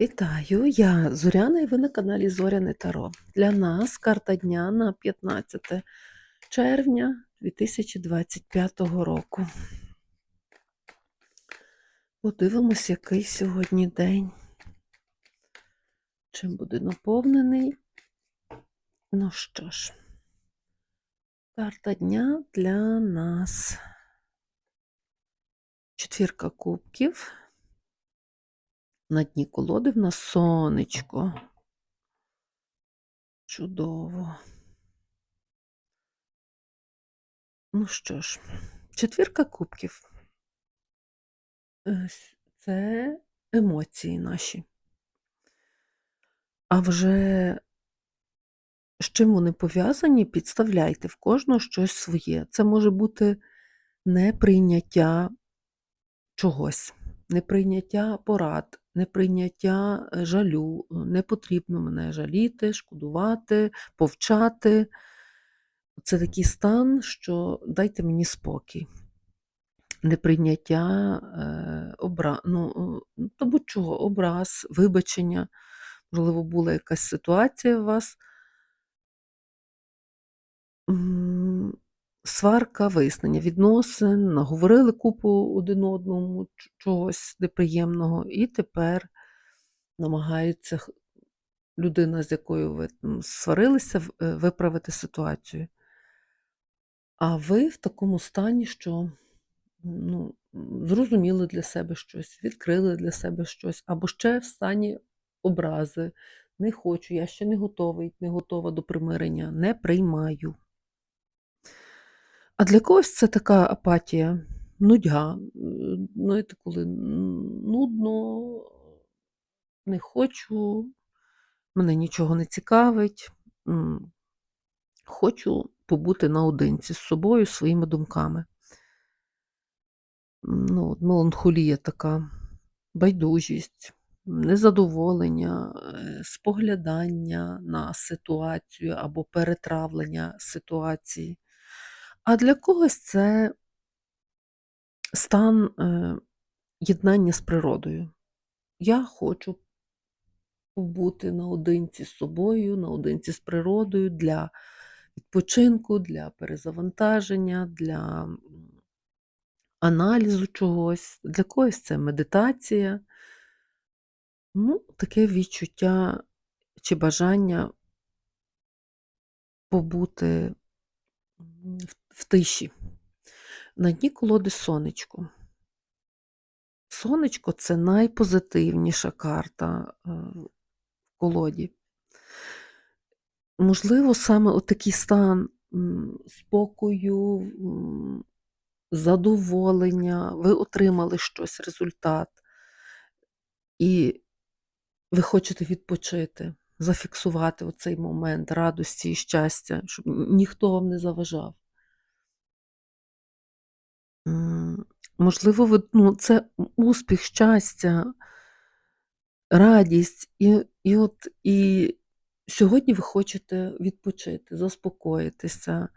Вітаю, я Зоряна і ви на каналі Зоряне Таро. Для нас карта дня на 15 червня 2025 року. Подивимось, який сьогодні день. Чим буде наповнений. Ну що ж, карта дня для нас. Четвірка кубків. На дні колоди в нас сонечко. Чудово. Ну що ж, четвірка кубків. Це емоції наші. А вже з чим вони пов'язані, підставляйте в кожного щось своє. Це може бути неприйняття чогось, неприйняття порад, неприйняття е, жалю. Не потрібно мене жаліти, шкодувати, повчати. Це такий стан, що дайте мені спокій. Неприйняття е, обра... ну, е, та будь-чого, образ, вибачення. Можливо, була якась ситуація у вас. Сварка, вияснення відносин, наговорили купу один одному чогось неприємного, і тепер намагається людина, з якою ви сварилися, е, виправити ситуацію. А ви в такому стані, що ну, зрозуміли для себе щось, відкрили для себе щось, або ще в стані образи. Не хочу, я ще не готовий, не готова до примирення, не приймаю. А для когось це така апатія, нудьга. Знаєте, коли нудно, не хочу, мене нічого не цікавить. Хочу побути наодинці з собою, своїми думками. Ну, меланхолія така, байдужість, незадоволення, е, споглядання на ситуацію або перетравлення ситуації. А для когось це стан е, єднання з природою. Я хочу побути наодинці з собою, наодинці з природою для відпочинку, для перезавантаження, для аналізу чогось. Для когось це медитація. Ну, таке відчуття чи бажання побути в, в тиші. На дні колоди сонечко. Сонечко це найпозитивніша карта е, в колоді. Можливо, саме такий стан спокою, задоволення, ви отримали щось, результат, і ви хочете відпочити, зафіксувати оцей момент радості і щастя, щоб ніхто вам не заважав. Можливо, ну, це успіх, щастя, радість, і, і от і сьогодні ви хочете відпочити, заспокоїтися,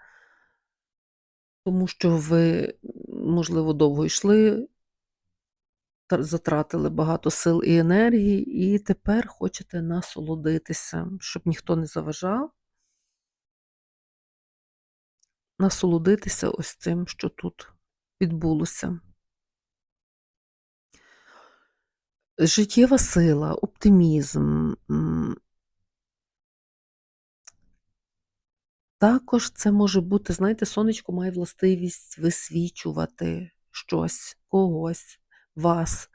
тому що ви, можливо, довго йшли, затратили багато сил і енергії, і тепер хочете насолодитися, щоб ніхто не заважав, насолодитися ось цим, що тут відбулося. Життєва сила, оптимізм. Також це може бути, знаєте, сонечко має властивість висвічувати щось, когось, вас.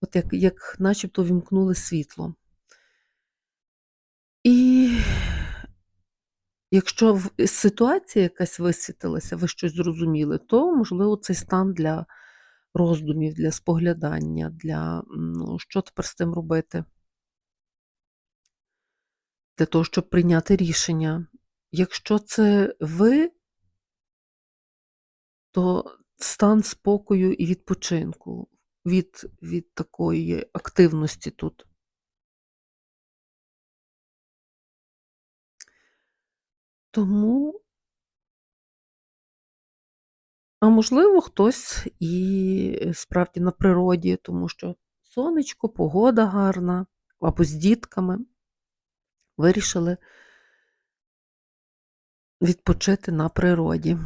От як, як начебто вімкнули світло. І якщо в- ситуація якась висвітилася, ви щось зрозуміли, то, можливо, цей стан для роздумів, для споглядання, для ну, що тепер з тим робити, для того, щоб прийняти рішення. Якщо це ви, то стан спокою і відпочинку від, від такої активності тут. Тому, а можливо, хтось і е, справді на природі, тому що сонечко, погода гарна, або з дітками, вирішили відпочити на природі.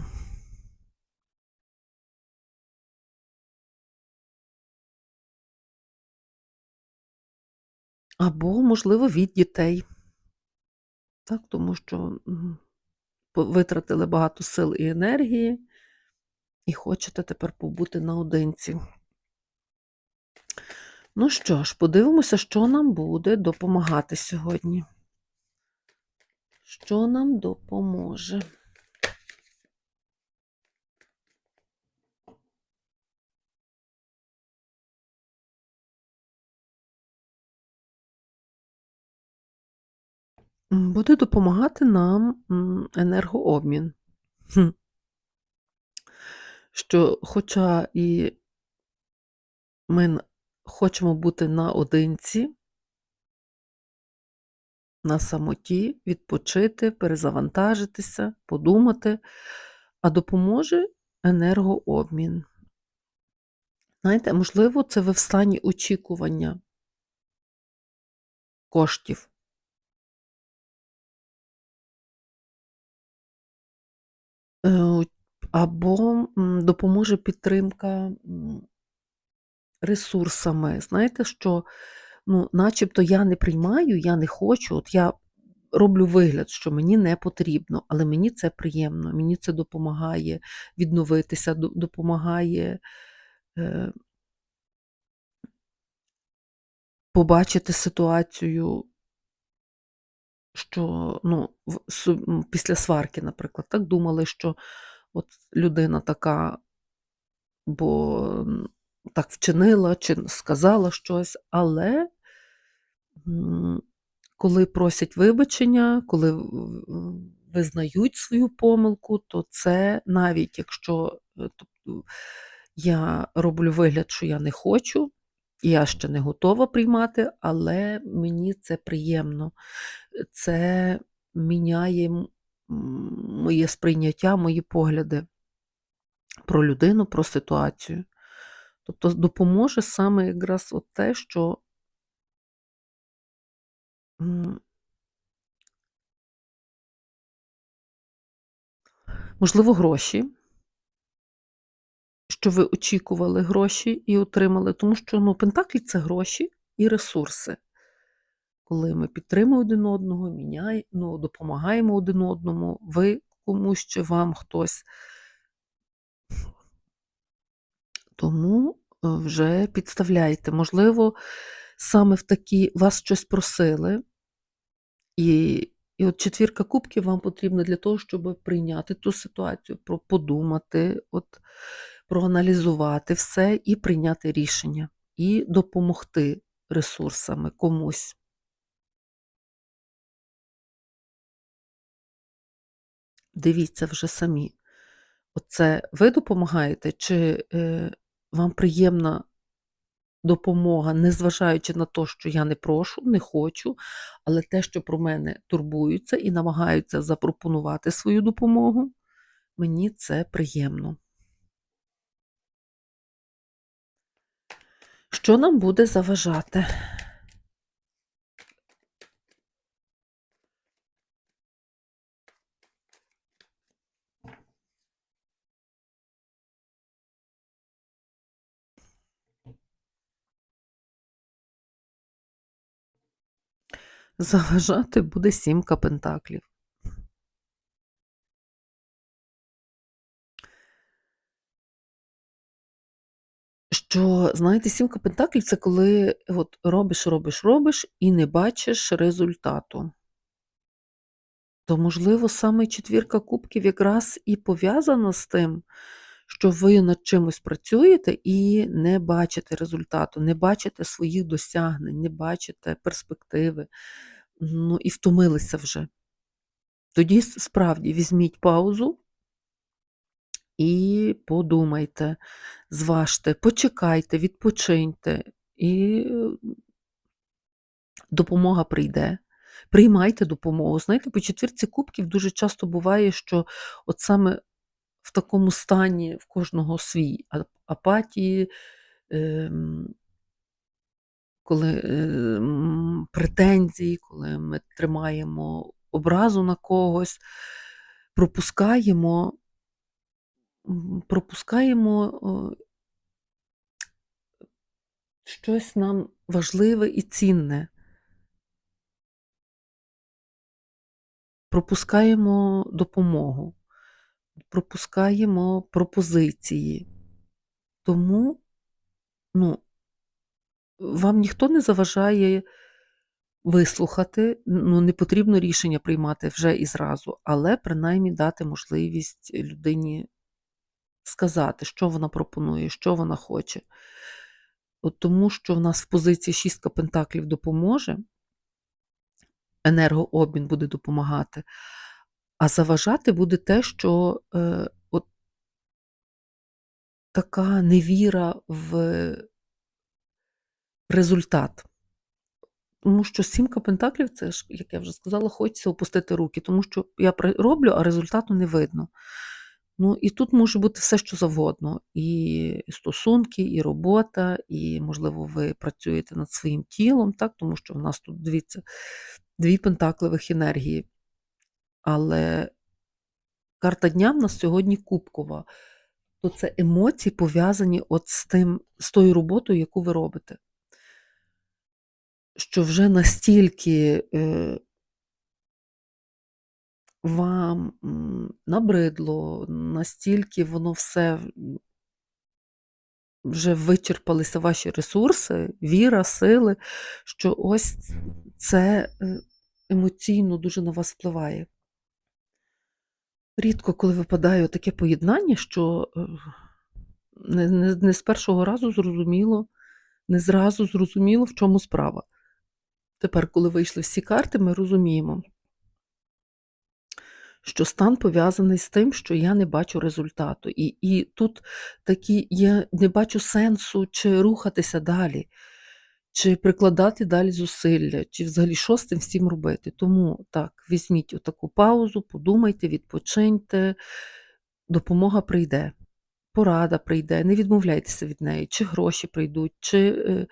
Або, можливо, від дітей. Так, тому що витратили багато сил і енергії, і хочете тепер побути наодинці. Ну що ж, подивимося, що нам буде допомагати сьогодні. Що нам допоможе? Буде допомагати нам енергообмін. Що, хоча і ми хочемо бути наодинці, на самоті, відпочити, перезавантажитися, подумати, а допоможе енергообмін. Знаєте, можливо, це ви в стані очікування коштів. Е, або допоможе підтримка ресурсами. Знаєте, що ну, начебто я не приймаю, я не хочу, от я роблю вигляд, що мені не потрібно, але мені це приємно, мені це допомагає відновитися, допомагає е, побачити ситуацію, що ну, після сварки, наприклад, так думали, що от людина така, бо так вчинила чи сказала щось, але коли просять вибачення, коли визнають свою помилку, то це навіть якщо е, тобто, я роблю вигляд, що я не хочу, я ще не готова приймати, але мені це приємно. Це міняє моє сприйняття, мої погляди про людину, про ситуацію. Тобто допоможе саме якраз от те, що можливо, гроші, що ви очікували гроші і отримали, тому що ну, Пентаклі це гроші і ресурси. Коли ми підтримуємо один одного, міняємо, ну, допомагаємо один одному, ви комусь чи вам хтось. Тому е, вже підставляйте. Можливо, саме в такі вас щось просили, і і от четвірка кубків вам потрібна для того, щоб прийняти ту ситуацію, подумати, от, проаналізувати все і прийняти рішення, і допомогти ресурсами комусь. Дивіться вже самі. Оце ви допомагаєте, чи е, вам приємна допомога, незважаючи на те, що я не прошу, не хочу, але те, що про мене турбуються і намагаються запропонувати свою допомогу, мені це приємно. Що нам буде заважати? Заважати буде сімка пентаклів. Що, знаєте, сімка пентаклів це коли от робиш, робиш, робиш і не бачиш результату. То, можливо, саме четвірка кубків якраз і пов'язана з тим, що ви над чимось працюєте і не бачите результату, не бачите своїх досягнень, не бачите перспективи, ну і втомилися вже. Тоді справді візьміть паузу і подумайте, зважте, почекайте, відпочиньте, і допомога прийде. Приймайте допомогу. Знаєте, по четвірці кубків дуже часто буває, що от саме в такому стані в кожного свій апатії, ем, коли е, претензії, коли ми тримаємо образу на когось, пропускаємо, пропускаємо щось нам важливе і цінне. Пропускаємо допомогу, пропускаємо пропозиції. Тому, ну, вам ніхто не заважає вислухати, ну, не потрібно рішення приймати вже і зразу, але принаймні дати можливість людині сказати, що вона пропонує, що вона хоче. От тому, що в нас в позиції шістка пентаклів допоможе, енергообмін буде допомагати, а заважати буде те, що е, от така невіра в результат. Тому що сімка пентаклів, це ж, як я вже сказала, хочеться опустити руки, тому що я роблю, а результату не видно. Ну, і тут може бути все, що завгодно: і стосунки, і робота, і, можливо, ви працюєте над своїм тілом, так? тому що в нас тут дивіться, дві пентакливих енергії. Але карта дня в нас сьогодні кубкова. То це емоції пов'язані от з тим, з тою роботою, яку ви робите. Що вже настільки е, вам набридло, настільки воно все вже вичерпалися ваші ресурси, віра, сили, що ось це е, емоційно дуже на вас впливає. Рідко, коли випадає таке поєднання, що е, не, не, не з першого разу зрозуміло, не зразу зрозуміло, в чому справа. Тепер, коли вийшли всі карти, ми розуміємо, що стан пов'язаний з тим, що я не бачу результату. І, і тут такі я не бачу сенсу чи рухатися далі, чи прикладати далі зусилля, чи взагалі що з цим всім робити. Тому так, візьміть отаку паузу, подумайте, відпочиньте, допомога прийде. Порада прийде, не відмовляйтеся від неї, чи гроші прийдуть, чи е,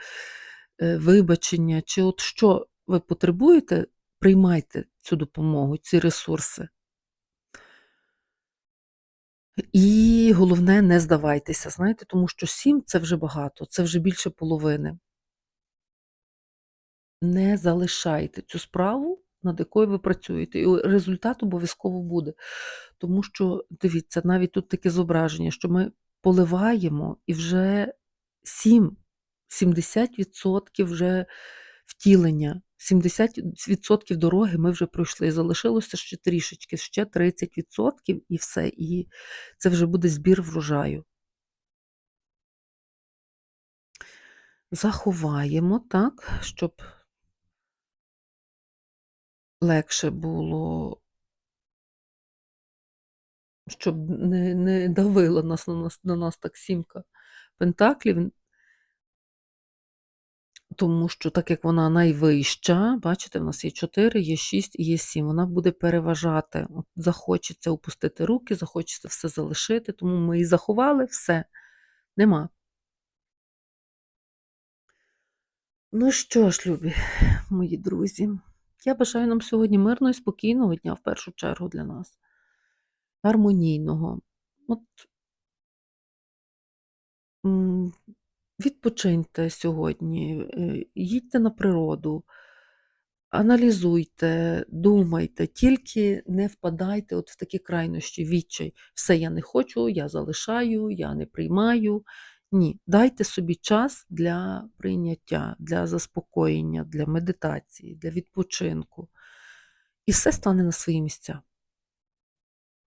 е, вибачення, чи от що ви потребуєте, приймайте цю допомогу, ці ресурси. І головне, не здавайтеся, знаєте, тому що сім це вже багато, це вже більше половини. Не залишайте цю справу, над якою ви працюєте, і результат обов'язково буде. Тому що, дивіться, навіть тут таке зображення, що ми поливаємо і вже 7, 70% вже втілення, 70% дороги ми вже пройшли. Залишилося ще трішечки, ще 30% і все. І це вже буде збір врожаю. Заховаємо так, щоб легше було, щоб не, не давила нас на нас на нас так сімка пентаклів. Тому що, так як вона найвища, бачите, в нас є 4, є 6 і є 7, вона буде переважати. От захочеться опустити руки, захочеться все залишити, тому ми її заховали, все, нема. Ну що ж, любі мої друзі, я бажаю нам сьогодні мирного і спокійного дня в першу чергу для нас, гармонійного. От Відпочиньте сьогодні, е, їдьте на природу, аналізуйте, думайте, тільки не впадайте от в такі крайнощі, відчай. Все я не хочу, я залишаю, я не приймаю. Ні, дайте собі час для прийняття, для заспокоєння, для медитації, для відпочинку. І все стане на свої місця.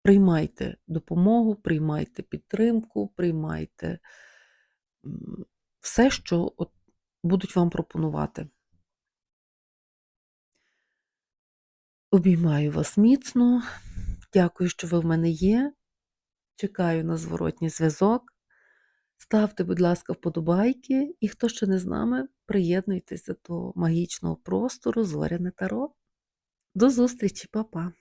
Приймайте допомогу, приймайте підтримку, приймайте все, що от будуть вам пропонувати. Обіймаю вас міцно. Дякую, що ви в мене є. Чекаю на зворотній зв'язок. Ставте, будь ласка, вподобайки, і хто ще не з нами, приєднуйтеся до магічного простору Зоряне Таро. До зустрічі, па-па!